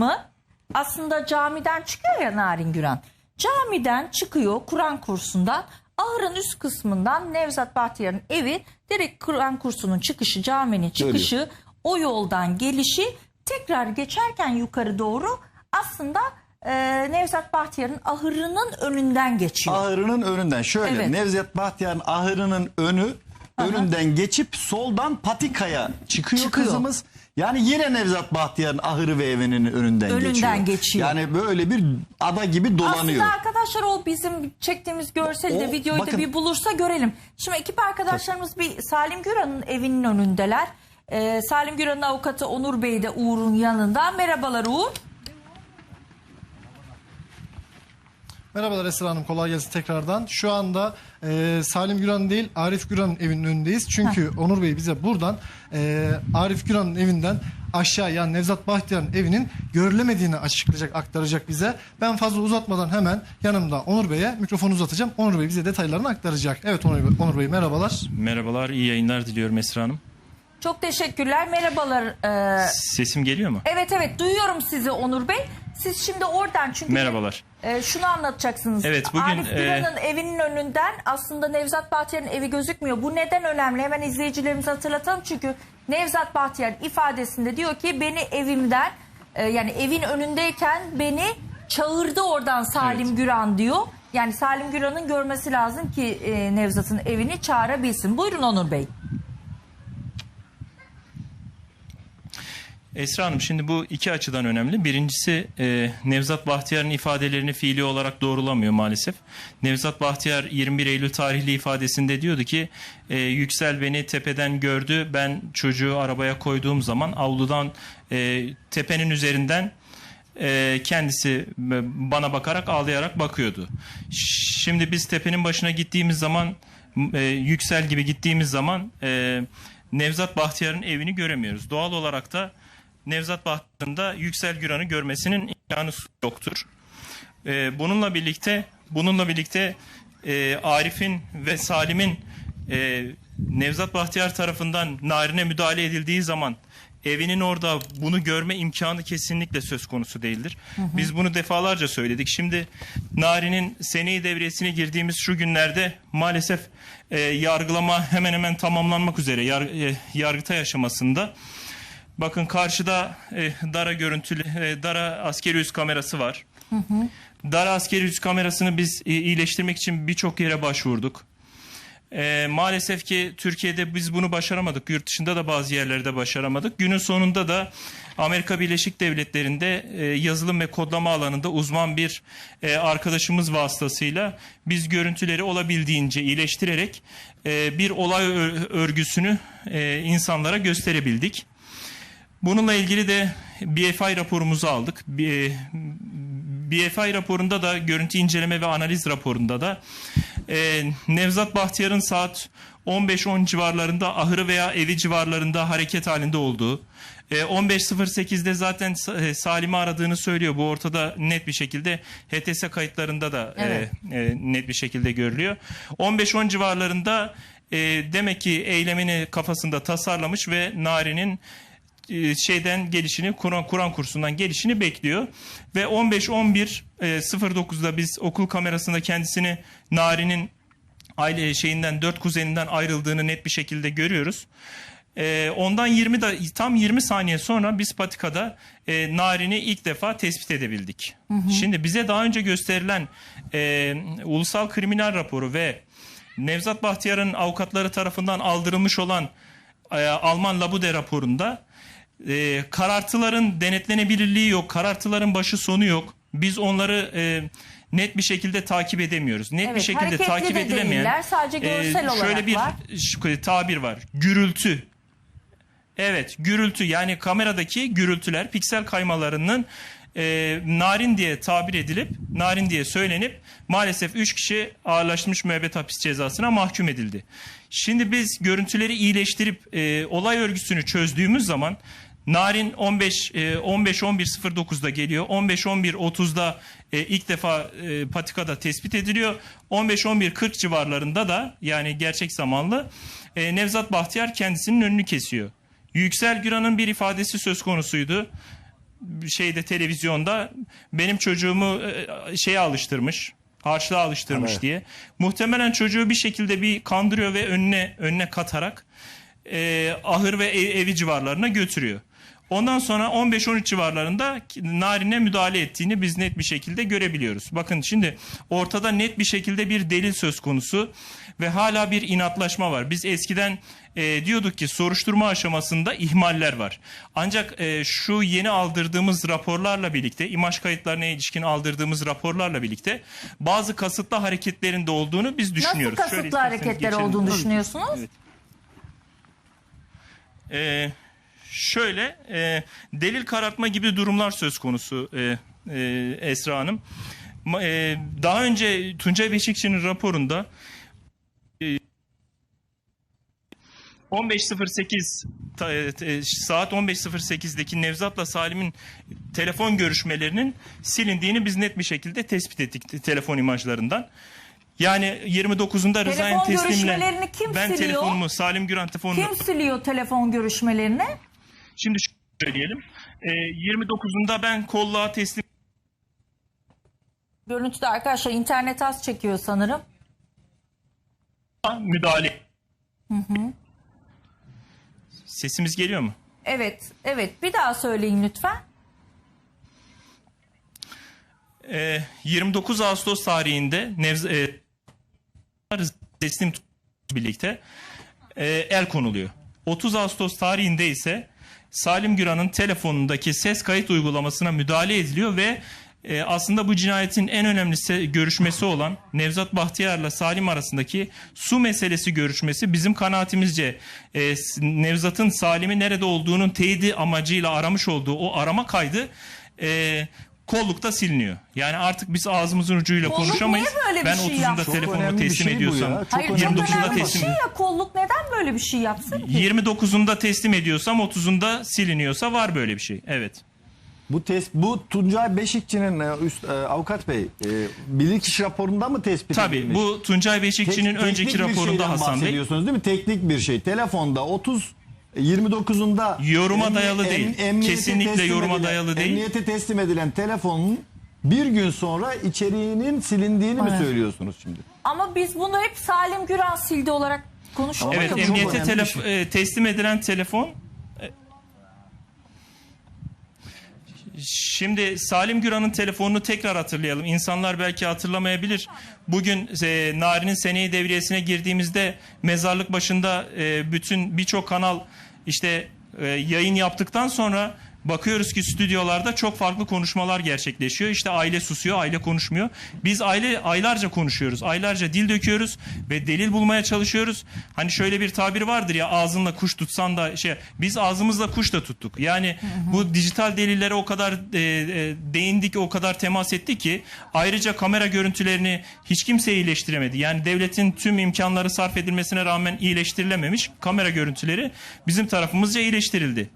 kısmı aslında camiden çıkıyor ya Narin Güran. Camiden çıkıyor Kur'an kursundan. Ahırın üst kısmından Nevzat Bahtiyar'ın evi direkt Kur'an kursunun çıkışı, caminin çıkışı, o yoldan gelişi tekrar geçerken yukarı doğru aslında e, Nevzat Bahtiyar'ın ahırının önünden geçiyor. Ahırının önünden şöyle Evet. Nevzat Bahtiyar'ın ahırının önü önünden geçip soldan patikaya çıkıyor, Çıkıyor. kızımız. Yani yine Nevzat Bahtiyar'ın ahırı ve evinin önünden, Önünden geçiyor. geçiyor. Yani böyle bir ada gibi dolanıyor. Aslında arkadaşlar o bizim çektiğimiz görseli de O- videoyu bakın- da bir bulursa görelim. Şimdi ekip arkadaşlarımız bir Salim Güran'ın evinin önündeler. Ee, Salim Güran'ın avukatı Onur Bey de Uğur'un yanında. Merhabalar Uğur. Merhabalar Esra Hanım kolay gelsin tekrardan. Şu anda e, Salim Güran değil Arif Güran'ın evinin önündeyiz. Çünkü Onur Bey bize buradan e, Arif Güran'ın evinden aşağı yani Nevzat Bahtiyar'ın evinin görülemediğini açıklayacak, aktaracak bize. Ben fazla uzatmadan hemen yanımda Onur Bey'e mikrofonu uzatacağım. Onur Bey bize detaylarını aktaracak. Evet Onur Bey, Onur Bey merhabalar. Merhabalar, iyi yayınlar diliyorum Esra Hanım. Çok teşekkürler. Merhabalar. Ee, Sesim geliyor mu? evet evet duyuyorum sizi Onur Bey. Siz şimdi oradan çünkü Merhabalar. e, şunu anlatacaksınız. Evet, bugün, Arif e, Güran'ın evinin önünden aslında Nevzat Bahtiyar'ın evi gözükmüyor. Bu neden önemli? Hemen izleyicilerimize hatırlatalım. Çünkü Nevzat Bahtiyar ifadesinde diyor ki beni evimden e, yani evin önündeyken beni çağırdı oradan Salim Evet. Güran diyor. Yani Salim Güran'ın görmesi lazım ki e, Nevzat'ın evini çağırabilsin. Buyurun Onur Bey. Esra Hanım şimdi bu iki açıdan önemli. Birincisi e, Nevzat Bahtiyar'ın ifadelerini fiili olarak doğrulamıyor maalesef. Nevzat Bahtiyar 21 Eylül tarihli ifadesinde diyordu ki e, Yüksel beni tepeden gördü. Ben çocuğu arabaya koyduğum zaman avludan e, tepenin üzerinden e, kendisi bana bakarak ağlayarak bakıyordu. Şimdi biz tepenin başına gittiğimiz zaman e, Yüksel gibi gittiğimiz zaman e, Nevzat Bahtiyar'ın evini göremiyoruz. Doğal olarak da Nevzat Bahtiyar'ın da Yüksel Güran'ı görmesinin imkanı yoktur. E, bununla birlikte bununla birlikte e, Arif'in ve Salim'in e, Nevzat Bahtiyar tarafından Narin'e müdahale edildiği zaman evinin orada bunu görme imkanı kesinlikle söz konusu değildir. Biz bunu defalarca söyledik. Şimdi Narin'in seneyi devresine girdiğimiz şu günlerde maalesef e, yargılama hemen hemen tamamlanmak üzere yar, e, yargıtay aşamasında. Bakın karşıda e, Dara görüntülü e, Dara askeri üs kamerası var. Dara askeri üs kamerasını biz e, iyileştirmek için birçok yere başvurduk. E, maalesef ki Türkiye'de biz bunu başaramadık. Yurt dışında da bazı yerlerde başaramadık. Günün sonunda da Amerika Birleşik Devletleri'nde e, yazılım ve kodlama alanında uzman bir e, arkadaşımız vasıtasıyla biz görüntüleri olabildiğince iyileştirerek e, bir olay örgüsünü e, insanlara gösterebildik. Bununla ilgili de BFI raporumuzu aldık. BFI raporunda da görüntü inceleme ve analiz raporunda da e, Nevzat Bahtiyar'ın saat 15-10 civarlarında ahırı veya evi civarlarında hareket halinde olduğu, e, 15.08'de zaten Sa- e, Salim'i aradığını söylüyor. Bu ortada net bir şekilde HTS kayıtlarında da e, Evet. e, net bir şekilde görülüyor. 15-10 civarlarında e, demek ki eylemini kafasında tasarlamış ve Nari'nin e, şeyden gelişini Kur'an Kur'an kursundan gelişini bekliyor ve 15 11 e, 09'da biz okul kamerasında kendisini Nari'nin aile şeyinden dört kuzeninden ayrıldığını net bir şekilde görüyoruz. E, ondan 20 da tam 20 saniye sonra biz patikada e, Narin'i ilk defa tespit edebildik. Şimdi bize daha önce gösterilen e, ulusal kriminal raporu ve Nevzat Bahtiyar'ın avukatları tarafından aldırılmış olan e, Alman Labude raporunda e, karartıların denetlenebilirliği yok. Karartıların başı sonu yok. Biz onları e, net bir şekilde takip edemiyoruz. Net bir Evet, şekilde hareketli takip de edilemeyen e, değiller, sadece görsel olarak şöyle bir var. şu- tabir var. Gürültü. Evet, gürültü yani kameradaki gürültüler piksel kaymalarının e, narin diye tabir edilip narin diye söylenip maalesef 3 kişi ağırlaştırmış müebbet hapis cezasına mahkum edildi. Şimdi biz görüntüleri iyileştirip e, olay örgüsünü çözdüğümüz zaman Narin 15 e, 15 11 09'da geliyor. 15 11 30'da e, ilk defa e, patikada tespit ediliyor. 15 11 40 civarlarında da yani gerçek zamanlı e, Nevzat Bahtiyar kendisinin önünü kesiyor. Yüksel Güran'ın bir ifadesi söz konusuydu. şeyde televizyonda benim çocuğumu şeye alıştırmış. Harçlığa alıştırmış Evet. diye. Muhtemelen çocuğu bir şekilde bir kandırıyor ve önüne önüne katarak e, ahır ve ev- evi civarlarına götürüyor. Ondan sonra 15-13 civarlarında narine müdahale ettiğini biz net bir şekilde görebiliyoruz. Bakın şimdi ortada net bir şekilde bir delil söz konusu ve hala bir inatlaşma var. Biz eskiden e, diyorduk ki soruşturma aşamasında ihmaller var. Ancak e, şu yeni aldırdığımız raporlarla birlikte, imaj kayıtlarına ilişkin aldırdığımız raporlarla birlikte bazı kasıtlı hareketlerin de olduğunu biz Nasıl düşünüyoruz. Şöyle kasıtlı hareketler geçelim. olduğunu düşünüyorsunuz? Ee, şöyle e, delil karartma gibi durumlar söz konusu e, e, Esra Hanım. E, daha önce Tuncay Beşikçi'nin raporunda e, 15.08 ta- e, e, saat 15.08'deki Nevzat'la Salim'in telefon görüşmelerinin silindiğini biz net bir şekilde tespit ettik te- telefon imajlarından. Yani 29'unda Rıza'nın teslimle kim ben siliyor? telefonumu Salim Güran telefonunu Kim siliyor telefon görüşmelerini? Şimdi söyleyelim. Ee, 29'unda ben kolluğa teslim Görüntüde arkadaşlar internet az çekiyor sanırım. müdahale. Sesimiz geliyor mu? Evet, evet. Bir daha söyleyin lütfen. Ee, 29 Ağustos tarihinde Nevz e, teslim birlikte e, el konuluyor. 30 Ağustos tarihinde ise Salim Güran'ın telefonundaki ses kayıt uygulamasına müdahale ediliyor ve e, aslında bu cinayetin en önemli görüşmesi olan Nevzat Bahtiyar'la Salim arasındaki su meselesi görüşmesi bizim kanaatimizce e, Nevzat'ın Salim'i nerede olduğunun teyidi amacıyla aramış olduğu o arama kaydı e, kollukta siliniyor. Yani artık biz ağzımızın ucuyla Kolluk konuşamayız. niye böyle bir ben şey 30'unda yaptı? Çok telefonumu önemli bir teslim şey ediyorsam Hayır çok 29'unda önemli bir teslim şey ya kolluk neden böyle bir şey yapsın ki? 29'unda teslim ediyorsam 30'unda siliniyorsa var böyle bir şey. Evet. Bu test bu Tuncay Beşikçi'nin e, üst e, avukat bey e, bilirkişi raporunda mı tespit Tabii edilmiş? bu Tuncay Beşikçi'nin Tek- önceki teknik bir raporunda şeyden Hasan Bey bahsediyorsunuz değil mi? Teknik bir şey. Telefonda 30 29'unda Yoruma emni- dayalı değil. emniyete Kesinlikle yoruma edilen- dayalı değil. Emniyete teslim edilen telefonun bir gün sonra içeriğinin silindiğini mi Evet. söylüyorsunuz şimdi? Ama biz bunu hep Salim Güran sildi olarak konuşmuyoruz. Evet emniyete telef- e, teslim edilen telefon Şimdi Salim Güran'ın telefonunu tekrar hatırlayalım. İnsanlar belki hatırlamayabilir. Bugün e, Nari'nin seneyi devriyesine girdiğimizde mezarlık başında e, bütün birçok kanal işte e, yayın yaptıktan sonra bakıyoruz ki stüdyolarda çok farklı konuşmalar gerçekleşiyor. İşte aile susuyor, aile konuşmuyor. Biz aile aylarca konuşuyoruz. Aylarca dil döküyoruz ve delil bulmaya çalışıyoruz. Hani şöyle bir tabir vardır ya ağzınla kuş tutsan da şey biz ağzımızla kuş da tuttuk. Yani bu dijital delillere o kadar e, e, değindik, o kadar temas ettik ki ayrıca kamera görüntülerini hiç kimse iyileştiremedi. Yani devletin tüm imkanları sarf edilmesine rağmen iyileştirilememiş kamera görüntüleri bizim tarafımızca iyileştirildi.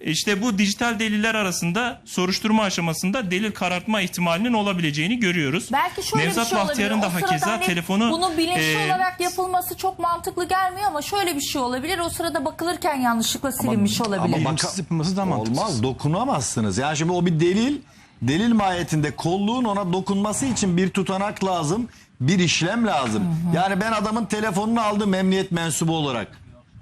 İşte bu dijital deliller arasında soruşturma aşamasında delil karartma ihtimalinin olabileceğini görüyoruz. Belki şöyle Nevzat bir şey olabilir. Bahtiyar'ın da hakeza hani telefonu bunu bilinçli e, olarak yapılması çok mantıklı gelmiyor ama şöyle bir şey olabilir. O sırada bakılırken yanlışlıkla silinmiş olabilir. Ama Bilinçsiz yapılması da mantıksız. Olmaz dokunamazsınız. Yani şimdi o bir delil. Delil mahiyetinde kolluğun ona dokunması için bir tutanak lazım. Bir işlem lazım. Yani ben adamın telefonunu aldım emniyet mensubu olarak.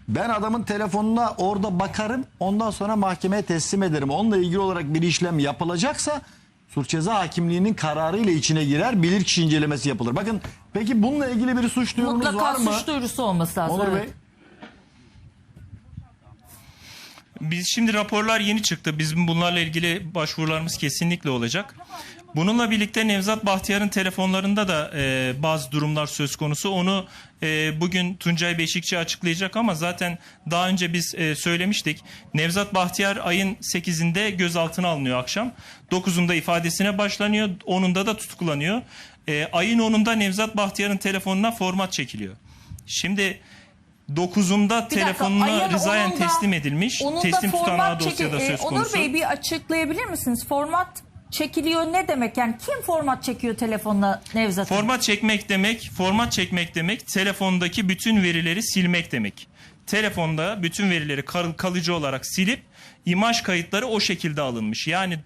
Ben adamın telefonuna orada bakarım. Ondan sonra mahkemeye teslim ederim. Onunla ilgili olarak bir işlem yapılacaksa suç ceza hakimliğinin kararı ile içine girer. Bilirkişi incelemesi yapılır. Bakın peki bununla ilgili bir suç duyurunuz Mutlaka var mı? suç duyurusu olması lazım. Onur evet. Bey. Biz şimdi raporlar yeni çıktı. Bizim bunlarla ilgili başvurularımız kesinlikle olacak. Bununla birlikte Nevzat Bahtiyar'ın telefonlarında da e, bazı durumlar söz konusu. Onu e, bugün Tuncay Beşikçi açıklayacak ama zaten daha önce biz e, söylemiştik. Nevzat Bahtiyar ayın 8'inde gözaltına alınıyor akşam. 9'unda ifadesine başlanıyor. 10'unda da tutuklanıyor. E, ayın 10'unda Nevzat Bahtiyar'ın telefonuna format çekiliyor. Şimdi 9'unda Bir dakika, telefonuna ayın rızayen onunda- teslim edilmiş. Onun teslim tutanağı dosyada e, söz Onur konusu. Bey bir açıklayabilir misiniz? Format çekiliyor ne demek? Yani kim format çekiyor telefonla Nevzat'ın? Format çekmek demek, format çekmek demek telefondaki bütün verileri silmek demek. telefonda bütün verileri kal- kalıcı olarak silip imaj kayıtları o şekilde alınmış. Yani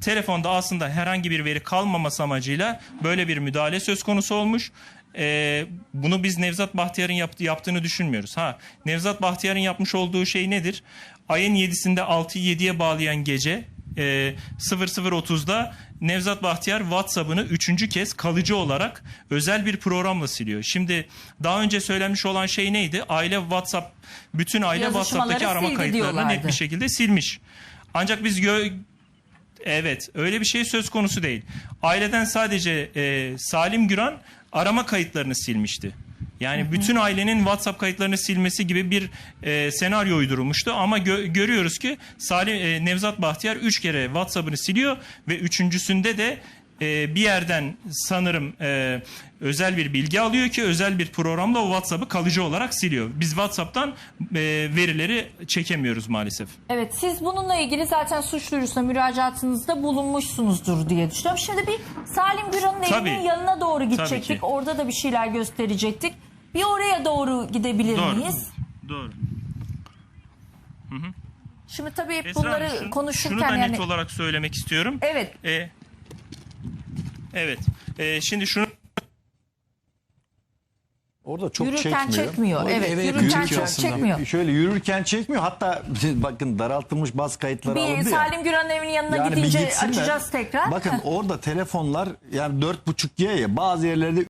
telefonda aslında herhangi bir veri kalmaması amacıyla böyle bir müdahale söz konusu olmuş. Ee, bunu biz Nevzat Bahtiyar'ın yaptı, yaptığını düşünmüyoruz. Ha, Nevzat Bahtiyar'ın yapmış olduğu şey nedir? Ayın 7'sinde 6'yı 7'ye bağlayan gece e, 00.30'da Nevzat Bahtiyar WhatsApp'ını üçüncü kez kalıcı olarak özel bir programla siliyor. Şimdi daha önce söylenmiş olan şey neydi? Aile WhatsApp, bütün aile WhatsApp'taki arama kayıtlarını net bir şekilde silmiş. Ancak biz gö Evet öyle bir şey söz konusu değil. Aileden sadece e, Salim Güran arama kayıtlarını silmişti. Yani bütün ailenin WhatsApp kayıtlarını silmesi gibi bir e, senaryo uydurulmuştu. Ama gö- görüyoruz ki Salim e, Nevzat Bahtiyar 3 kere WhatsApp'ını siliyor ve üçüncüsünde de e, bir yerden sanırım e, özel bir bilgi alıyor ki özel bir programla o WhatsApp'ı kalıcı olarak siliyor. Biz WhatsApp'tan e, verileri çekemiyoruz maalesef. Evet siz bununla ilgili zaten suç duyurusuna müracaatınızda bulunmuşsunuzdur diye düşünüyorum. Şimdi bir Salim Güran'ın evinin yanına doğru gidecektik. Orada da bir şeyler gösterecektik. Bir oraya doğru gidebilir Doğru. miyiz? Doğru. Şimdi tabii hep Esra bunları Hanım, şunu- konuşurken şunu da yani net olarak söylemek istiyorum. evet E, evet. E, şimdi şunu Orada çok Yürürken çekmiyor. çekmiyor, O- evet, yürürken yürürken çok çekmiyor. Şöyle yürürken çekmiyor. Hatta bakın daraltılmış baz kayıtları bir alındı ya. Salim Güran'ın evinin yanına Yani bir gidince gitsinler. açacağız tekrar. Bakın orada telefonlar yani 4.5G ya bazı yerlerde